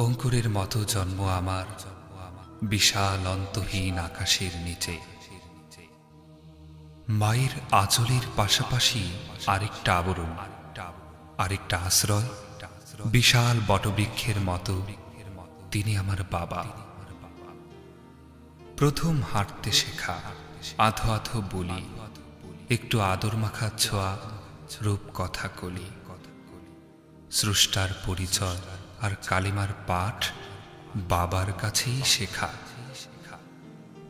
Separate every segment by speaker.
Speaker 1: অঙ্কুরের মতো জন্ম আমার, বিশাল অন্তহীন আকাশের নিচে। মায়ের আঁচলের পাশাপাশি আরেকটা আবরণ, আরেকটা আশ্রয়, বিশাল বটবৃক্ষের মতো তিনি আমার বাবা। প্রথম হাঁটতে শেখা, আধো আধো বলি, একটু আদর মাখা ছোঁয়া রূপ কথা কলি, স্রষ্টার পরিচয় আর কালিমার পাঠ বাবার কাছেই শেখা।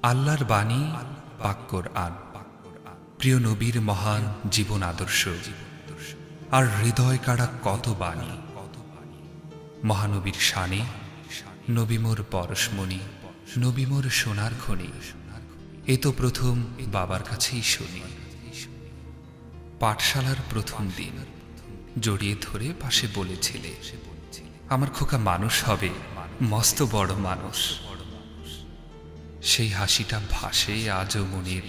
Speaker 1: আল্লাহর বাণী পাক্কর আন প্রিয় নবীর মহান জীবন আদর্শ। আর হৃদয় কাড়া কত বাণী। মহানবীর শানে নবীমোর পরশমণি নবীমোর সোনার খনি। এ তো প্রথম বাবার কাছেই শুনি। পাঠশালার প্রথম দিন, জড়িয়ে ধরে পাশে বলেছিলে। আমার খোকা মানুষ হবে, মস্ত বড় মানুষ। সেই হাসিটা ভাসে আজও মনির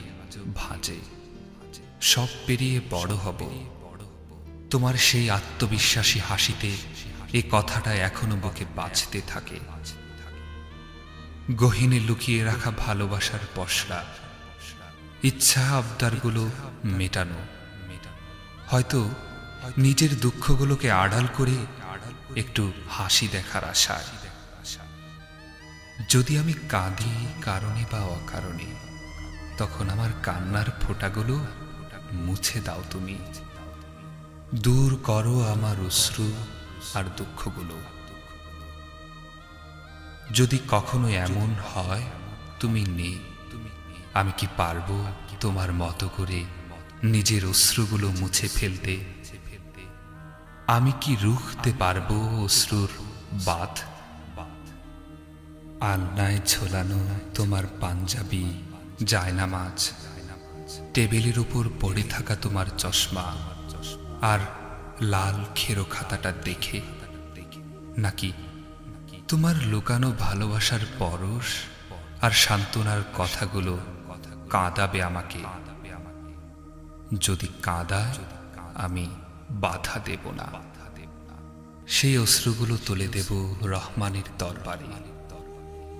Speaker 1: ভাজে। সব পেরিয়ে বড় হব। তোমার সেই আত্মবিশ্বাসী হাসিতে এ কথাটা এখনও বুকে বাঁচতে থাকে। গহিনে লুকিয়ে রাখা ভালোবাসার পশরা, ইচ্ছা আবদারগুলো মেটানো। হয়তো নিজের দুঃখগুলোকে আড়াল করে একটু হাসি দেখার আশায় যদি আমি কাঁদি কারণে বা অকারণে, তখন আমার কান্নার ফোঁটাগুলো মুছে দাও তুমি। দূর করো আমার অশ্রু আর দুঃখগুলো। যদি কখনো এমন হয়, তুমি নেই আমি কি পারব তোমার মতো করে নিজের অশ্রুগুলো মুছে ফেলতে? আমি কি রুখতে পারব অশ্রুর বাদ আলনায় ঝোলানো তোমার পাঞ্জাবি, জায়নামাজ। টেবিলের উপর পড়ে থাকা তোমার চশমা আর লাল খেরো খাতাটা দেখে। নাকি তোমার লুকানো ভালোবাসার পরশ আর সান্ত্বনার কথাগুলো কাঁদাবে আমাকে? যদি কাঁদায় আমি বাধা দেব না। সেই অশ্রুগুলো তুলে দেব রহমানের দরবারে।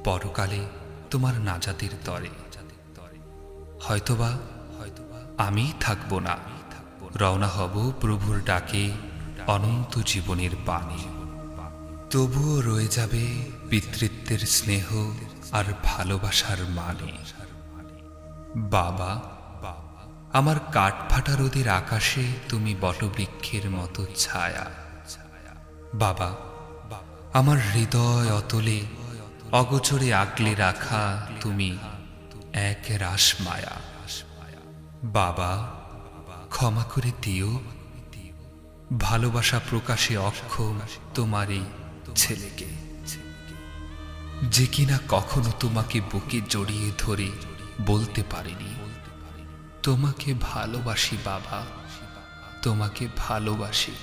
Speaker 1: পরকালে তোমার নাজাতের তরে। হয়তোবা হয়তোবা আমি থাকব না। রওনা হব প্রভুর ডাকে অনন্ত জীবনের পানে তবুও রয়ে যাবে পিতৃত্বের স্নেহ আর ভালোবাসার মানে। বাবা আমার কাঠফাটা রোদের আকাশে তুমি বটবৃক্ষের মতো ছায়া। বাবা, আমার হৃদয় অতলে, অগোচরে আগলে রাখা তুমি এক রাস মায়া বাবা, ক্ষমা করে দিও। ভালোবাসা প্রকাশে অক্ষম তোমার এই ছেলেকে। যে কিনা কখনো তোমাকে বুকে জড়িয়ে ধরে বলতে পারিনি। তোমাকে ভালোবাসি বাবা তোমাকে ভালোবাসি।